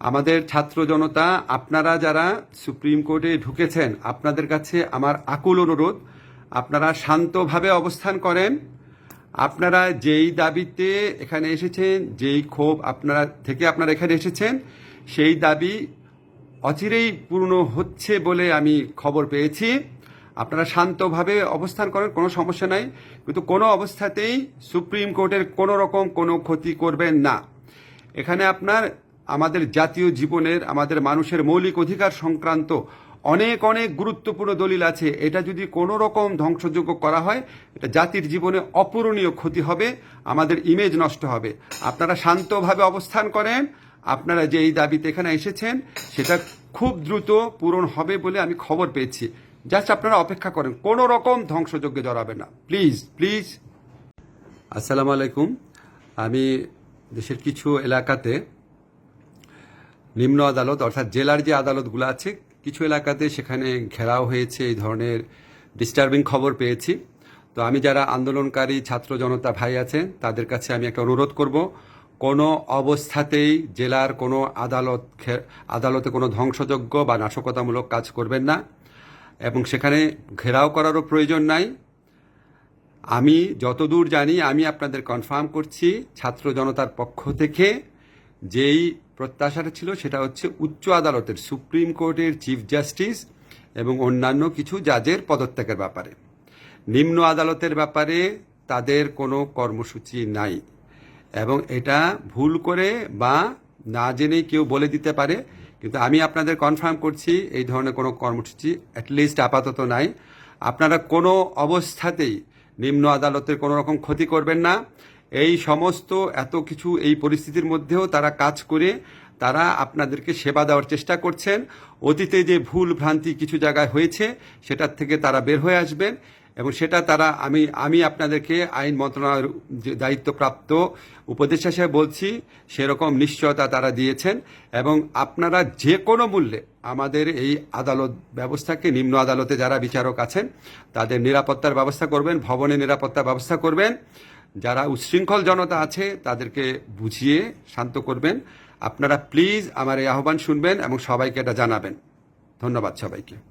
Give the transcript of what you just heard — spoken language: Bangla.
আমাদের ছাত্র জনতা, আপনারা যারা সুপ্রিম কোর্টে ঢুকেছেন, আপনাদের কাছে আমার আকুল অনুরোধ। আপনারা শান্তভাবে অবস্থান করেন। আপনারা যেই দাবিতে এখানে এসেছেন, যেই ক্ষোভ আপনারা, থেকে আপনারা এখানে এসেছেন, সেই দাবি অচিরেই পূর্ণ হচ্ছে বলে আমি খবর পেয়েছি। আপনারা শান্তভাবে অবস্থান করেন, কোনো সমস্যা নাই। কিন্তু কোনো অবস্থাতেই সুপ্রিম কোর্টের কোনো রকম কোনো ক্ষতি করবেন না। এখানে আপনার আমাদের জাতীয় জীবনের, আমাদের মানুষের মৌলিক অধিকার সংক্রান্ত অনেক অনেক গুরুত্বপূর্ণ দলিল আছে। এটা যদি কোনো রকম ধ্বংসযোগ্য করা হয়, এটা জাতির জীবনে অপূরণীয় ক্ষতি হবে, আমাদের ইমেজ নষ্ট হবে। আপনারা শান্তভাবে অবস্থান করেন। আপনারা যে এই দাবিতে এখানে এসেছেন, সেটা খুব দ্রুত পূরণ হবে বলে আমি খবর পেয়েছি। জাস্ট আপনারা অপেক্ষা করেন, কোনো রকম ধ্বংসযজ্ঞে জড়াবে না। Please please. আসসালামু আলাইকুম। আমি দেশের কিছু এলাকাতে নিম্ন আদালত, অর্থাৎ জেলার যে আদালতগুলো আছে, কিছু এলাকাতে সেখানে ঘেরাও হয়েছে, এই ধরনের ডিস্টার্বিং খবর পেয়েছি। তো আমি যারা আন্দোলনকারী, ছাত্র জনতা ভাই আছেন তাদের কাছে আমি একটা অনুরোধ করব, কোনো অবস্থাতেই জেলার কোনো আদালত আদালতে কোনো ধ্বংসযজ্ঞ বা নাশকতামূলক কাজ করবেন না, এবং সেখানে ঘেরাও করারও প্রয়োজন নাই। আমি যতদূর জানি, আমি আপনাদের কনফার্ম করছি, ছাত্র জনতার পক্ষ থেকে যেই প্রত্যাশাটা ছিল সেটা হচ্ছে উচ্চ আদালতের সুপ্রিম কোর্টের চিফ জাস্টিস এবং অন্যান্য কিছু জাজের পদত্যাগের ব্যাপারে। নিম্ন আদালতের ব্যাপারে তাদের কোনো কর্মসূচি নাই এবং এটা ভুল করে বা না জেনেই কেউ বলে দিতে পারে। কিন্তু আমি আপনাদের কনফার্ম করছি, এই ধরনের কোনো কর্মসূচি অ্যাটলিস্ট আপাতত নাই। আপনারা কোনো অবস্থাতেই নিম্ন আদালতের কোনো রকম ক্ষতি করবেন না। এই সমস্ত এত কিছু এই পরিস্থিতির মধ্যেও তারা কাজ করে তারা আপনাদেরকে সেবা দেওয়ার চেষ্টা করছেন। অতীতে যে ভুল ভ্রান্তি কিছু জায়গায় হয়েছে, সেটার থেকে তারা বের হয়ে আসবেন এবং সেটা তারা আমি আমি আপনাদেরকে আইন মন্ত্রণালয়ের যে দায়িত্বপ্রাপ্ত উপদেষ্টা হিসেবে বলছি, সেরকম নিশ্চয়তা তারা দিয়েছেন এবং আপনারা যে কোনো মূল্যে আমাদের এই আদালত ব্যবস্থাকে, নিম্ন আদালতে যারা বিচারক আছেন, তাদের নিরাপত্তার ব্যবস্থা করবেন ভবনে নিরাপত্তার ব্যবস্থা করবেন। যারা উচ্ছৃঙ্খল জনতা আছে, তাদেরকে বুঝিয়ে শান্ত করবেন। আপনারা প্লিজ আমার এই আহ্বান শুনবেন এবং সবাইকে এটা জানাবেন। ধন্যবাদ সবাইকে।